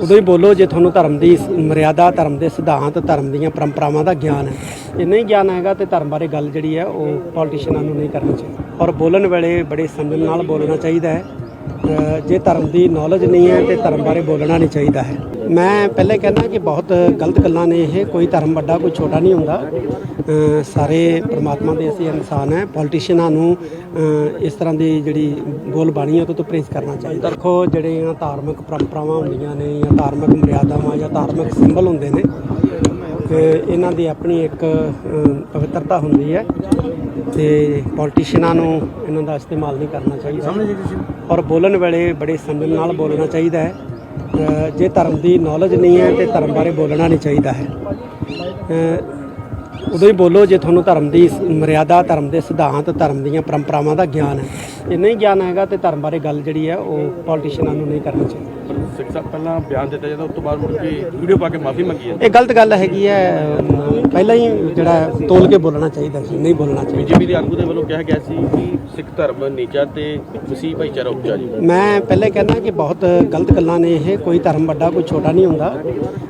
ਉਦੋਂ ਹੀ ਬੋਲੋ ਜੇ ਤੁਹਾਨੂੰ ਧਰਮ ਦੀ ਮਰਿਆਦਾ, ਧਰਮ ਦੇ ਸਿਧਾਂਤ, ਧਰਮ ਦੀਆਂ ਪਰੰਪਰਾਵਾਂ ਦਾ ਗਿਆਨ ਹੈ। ਇਹ ਨਹੀਂ ਗਿਆਨ ਹੈਗਾ ਤੇ ਧਰਮ ਬਾਰੇ ਗੱਲ ਜਿਹੜੀ ਹੈ ਉਹ ਪੋਲੀਟੀਸ਼ੀਅਨਾਂ ਨੂੰ ਨਹੀਂ ਕਰਨੀ ਚਾਹੀਦੀ। ਔਰ ਬੋਲਣ ਵੇਲੇ ਬੜੇ ਸੰਜਮ ਨਾਲ ਬੋਲਣਾ ਚਾਹੀਦਾ ਹੈ। ਜੇ ਧਰਮ ਦੀ ਨੌਲੇਜ ਨਹੀਂ ਹੈ ਤੇ ਧਰਮ ਬਾਰੇ ਬੋਲਣਾ ਨਹੀਂ ਚਾਹੀਦਾ ਹੈ। ਮੈਂ ਪਹਿਲੇ ਕਹਿੰਦਾ ਕਿ ਬਹੁਤ ਗਲਤ ਗੱਲਾਂ ਨੇ ਇਹ, ਕੋਈ ਧਰਮ ਵੱਡਾ, ਕੋਈ ਛੋਟਾ ਨਹੀਂ ਹੁੰਦਾ। ਸਾਰੇ ਪ੍ਰਮਾਤਮਾ ਦੇ ਅਸੀਂ ਇਨਸਾਨ ਹੈ ਪੋਲੀਟੀਸ਼ੀਅਨਾਂ ਨੂੰ ਇਸ ਤਰ੍ਹਾਂ ਦੀ ਜਿਹੜੀ ਬੋਲ ਬਾਣੀ ਹੈ ਉਹ ਤੋਂ ਪਰਹੇਜ਼ ਕਰਨਾ ਚਾਹੀਦਾ। ਦੇਖੋ, ਜਿਹੜੀਆਂ ਧਾਰਮਿਕ ਪਰੰਪਰਾਵਾਂ ਹੁੰਦੀਆਂ ਨੇ ਜਾਂ ਧਾਰਮਿਕ ਮਰਿਆਦਾਵਾਂ ਜਾਂ ਧਾਰਮਿਕ ਸਿੰਬਲ ਹੁੰਦੇ ਨੇ ਇਹਨਾਂ ਦੀ ਆਪਣੀ ਇੱਕ ਪਵਿੱਤਰਤਾ ਹੁੰਦੀ ਹੈ ਤੇ ਪੋਲੀਟੀਸ਼ੀਅਨਾਂ ਨੂੰ ਇਹਨਾਂ ਦਾ ਇਸਤੇਮਾਲ ਨਹੀਂ ਕਰਨਾ ਚਾਹੀਦਾ। ਔਰ ਬੋਲਣ ਵੇਲੇ ਬੜੇ ਸੰਜਮ ਨਾਲ ਬੋਲਣਾ ਚਾਹੀਦਾ ਹੈ। ਜੇ ਧਰਮ ਦੀ ਨੌਲੇਜ ਨਹੀਂ ਹੈ ਤੇ ਧਰਮ ਬਾਰੇ ਬੋਲਣਾ ਨਹੀਂ ਚਾਹੀਦਾ ਹੈ। ਉਦੋਂ ਹੀ ਬੋਲੋ ਜੇ ਤੁਹਾਨੂੰ ਧਰਮ ਦੀ ਮਰਿਆਦਾ ਧਰਮ ਦੇ ਸਿਧਾਂਤ ਧਰਮ ਦੀਆਂ ਪਰੰਪਰਾਵਾਂ ਦਾ ਗਿਆਨ ਹੈ। ਜੇ ਨਹੀਂ ਗਿਆਨ ਹੈਗਾ ਤੇ ਧਰਮ ਬਾਰੇ ਗੱਲ ਜਿਹੜੀ ਹੈ ਉਹ ਪੋਲੀਟੀਸ਼ੀਅਨਾਂ ਨੂੰ ਨਹੀਂ ਕਰਨੀ ਚਾਹੀਦੀ। ਸਿੱਖ ਸਾਹਿਬ ਪਹਿਲਾਂ ਬਿਆਨ ਦਿੱਤਾ ਜਾਂਦਾ ਉਸ ਤੋਂ ਬਾਅਦ ਮੁੜ ਕੇ ਵੀਡੀਓ ਪਾ ਕੇ ਮਾਫੀ ਮੰਗੀ ਹੈ ਇਹ ਗਲਤ ਗੱਲ ਹੈਗੀ ਹੈ ਪਹਿਲਾਂ ਹੀ ਜਿਹੜਾ ਤੋਲ ਕੇ ਬੋਲਣਾ ਚਾਹੀਦਾ ਸੀ ਨਹੀਂ ਬੋਲਣਾ ਚਾਹੀਦਾ। ਬੀਜੇਪੀ ਦੇ ਆਗੂ ਦੇ ਵੱਲੋਂ ਕਿਹਾ ਗਿਆ ਸੀ ਕਿ ਸਿੱਖ ਧਰਮ ਨੀਚਾ ਤੇ ਮਸੀਹ ਭਾਈਚਾਰਾ ਉੱਚਾ ਜੀ। ਮੈਂ ਪਹਿਲੇ ਕਹਿੰਦਾ ਕਿ ਬਹੁਤ ਗਲਤ ਗੱਲਾਂ ਨੇ ਇਹ ਕੋਈ ਧਰਮ ਵੱਡਾ ਕੋਈ ਛੋਟਾ ਨਹੀਂ ਹੁੰਦਾ।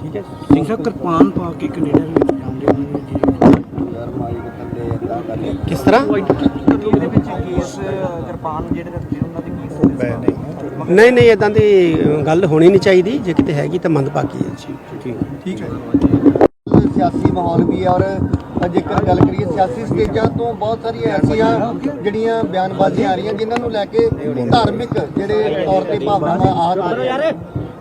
ਠੀਕ ਹੈ। ਸਿੰਘ ਸਾਹਿਬ ਕਿਰਪਾਨ ਪਾ ਕੇ ਕੈਨੇਡਾ ਦੇ ਵਿੱਚ ਜਾਂਦੇ ਨੇ ਜੀ। ਯਾਰ ਮਾਈਕ ਥੱਲੇ ਏਦਾਂ ਕਰ ਲਿਆ। ਕਿਸ ਤਰ੍ਹਾਂ? ਇਹਦੇ ਵਿੱਚ ਕੇਸ ਕਿਰਪਾਨ ਜਿਹੜੇ ਰੱਖੇ ਉਹਨਾਂ ਦੇ ਕੀ ਨਹੀਂ ਨਹੀਂ ਇਦਾਂ ਦੀ ਗੱਲ ਹੋਣੀ ਨਹੀਂ ਚਾਹੀਦੀ। ਜੇ ਕਿਤੇ ਹੈਗੀ ਤਾਂ ਮੰਦਭਾਗੀ ਹੈ ਜੀ ਠੀਕ ਹੈ। ਸਿਆਸੀ ਮਾਹੌਲ ਵੀ ਹੈ ਔਰ ਜੇਕਰ ਗੱਲ ਕਰੀਏ ਸਿਆਸੀ ਸਟੇਜਾਂ ਤੋਂ ਬਹੁਤ ਸਾਰੀਆਂ ਐਸੀਆਂ ਜਿਹੜੀਆਂ ਬਿਆਨਬਾਜ਼ੀਆਂ ਆ ਰਹੀਆਂ ਜਿਨ੍ਹਾਂ ਨੂੰ ਲੈ ਕੇ ਧਾਰਮਿਕ ਜਿਹੜੇ ਤੌਰ ਤੇ ਭਾਵਨਾਵਾਂ ਆ ਰਹੀਆਂ।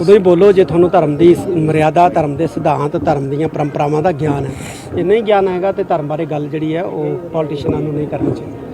ਉਦੋਂ ਹੀ ਬੋਲੋ ਜੇ ਤੁਹਾਨੂੰ ਧਰਮ ਦੀ ਮਰਿਆਦਾ, ਧਰਮ ਦੇ ਸਿਧਾਂਤ, ਧਰਮ ਦੀਆਂ ਪਰੰਪਰਾਵਾਂ ਦਾ ਗਿਆਨ ਹੈ। ਇਹ ਨਹੀਂ ਗਿਆਨ ਹੈਗਾ ਤੇ ਧਰਮ ਬਾਰੇ ਗੱਲ ਜਿਹੜੀ ਹੈ ਉਹ ਪੋਲੀਟੀਸ਼ੀਅਨਾਂ ਨੂੰ ਨਹੀਂ ਕਰਨੀ ਚਾਹੀਦੀ।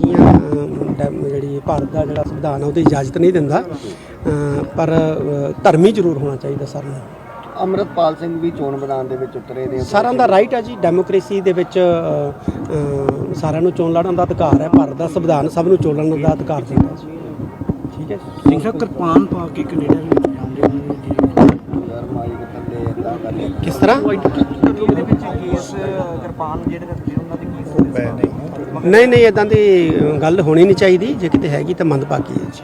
ਅ, ਡੈਮ- ਜਿਹੜੀ ਭਾਰਤ ਦਾ ਜਿਹੜਾ ਸੰਵਿਧਾਨ ਹੈ ਉਹਦੀ ਇਜਾਜ਼ਤ ਨਹੀਂ ਦਿੰਦਾ। ਅ, ਪਰ ਅ, ਧਰਮੀ ਜ਼ਰੂਰ ਹੋਣਾ ਚਾਹੀਦਾ ਸਾਰਿਆਂ ਨੂੰ। ਅਮਰਤਪਾਲ ਸਿੰਘ ਵੀ ਚੋਣ ਮੈਦਾਨ ਦੇ ਵਿੱਚ ਉਤਰੇ ਨੇ। ਸਾਰਿਆਂ ਦਾ ਰਾਈਟ ਹੈ ਜੀ। ਡੈਮੋਕ੍ਰੇਸੀ ਦੇ ਵਿੱਚ ਅ, ਅ, ਸਾਰਿਆਂ ਨੂੰ ਚੋਣ ਲੜਨ ਦਾ ਅਧਿਕਾਰ ਹੈ। ਭਾਰਤ ਦਾ ਸੰਵਿਧਾਨ ਸਭ ਨੂੰ ਚੋਣ ਲੜਨ ਦਾ ਅਧਿਕਾਰ ਦਿੰਦਾ ਜੀ। ਠੀਕ ਹੈ ਸਿੰਘ ਸਾਹਿਬ ਕਿਰਪਾਨ ਪਾ ਕੇ ਕੈਨੇਡਾ ਦੇ ਵਿੱਚ ਜਾਂਦੇ ਨੇ ਜੀ। ਯਾਰ ਮਾਈਕ ਥੱਲੇ ਕਿਸ ਤਰ੍ਹਾਂ? ਇਹਦੇ ਵਿੱਚ ਕੇਸ ਕਿਰਪਾਨ ਜਿਹੜੇ ਰੱਖੇ ਉਹਨਾਂ ਦੇ ਕੀ ਨਹੀਂ ਨਹੀਂ ਇਦਾਂ ਦੀ ਗੱਲ ਹੋਣੀ ਨਹੀਂ ਚਾਹੀਦੀ। ਜੇ ਕਿਤੇ ਹੈਗੀ ਤਾਂ ਮੰਦਭਾਗੀ ਹੈ ਜੀ।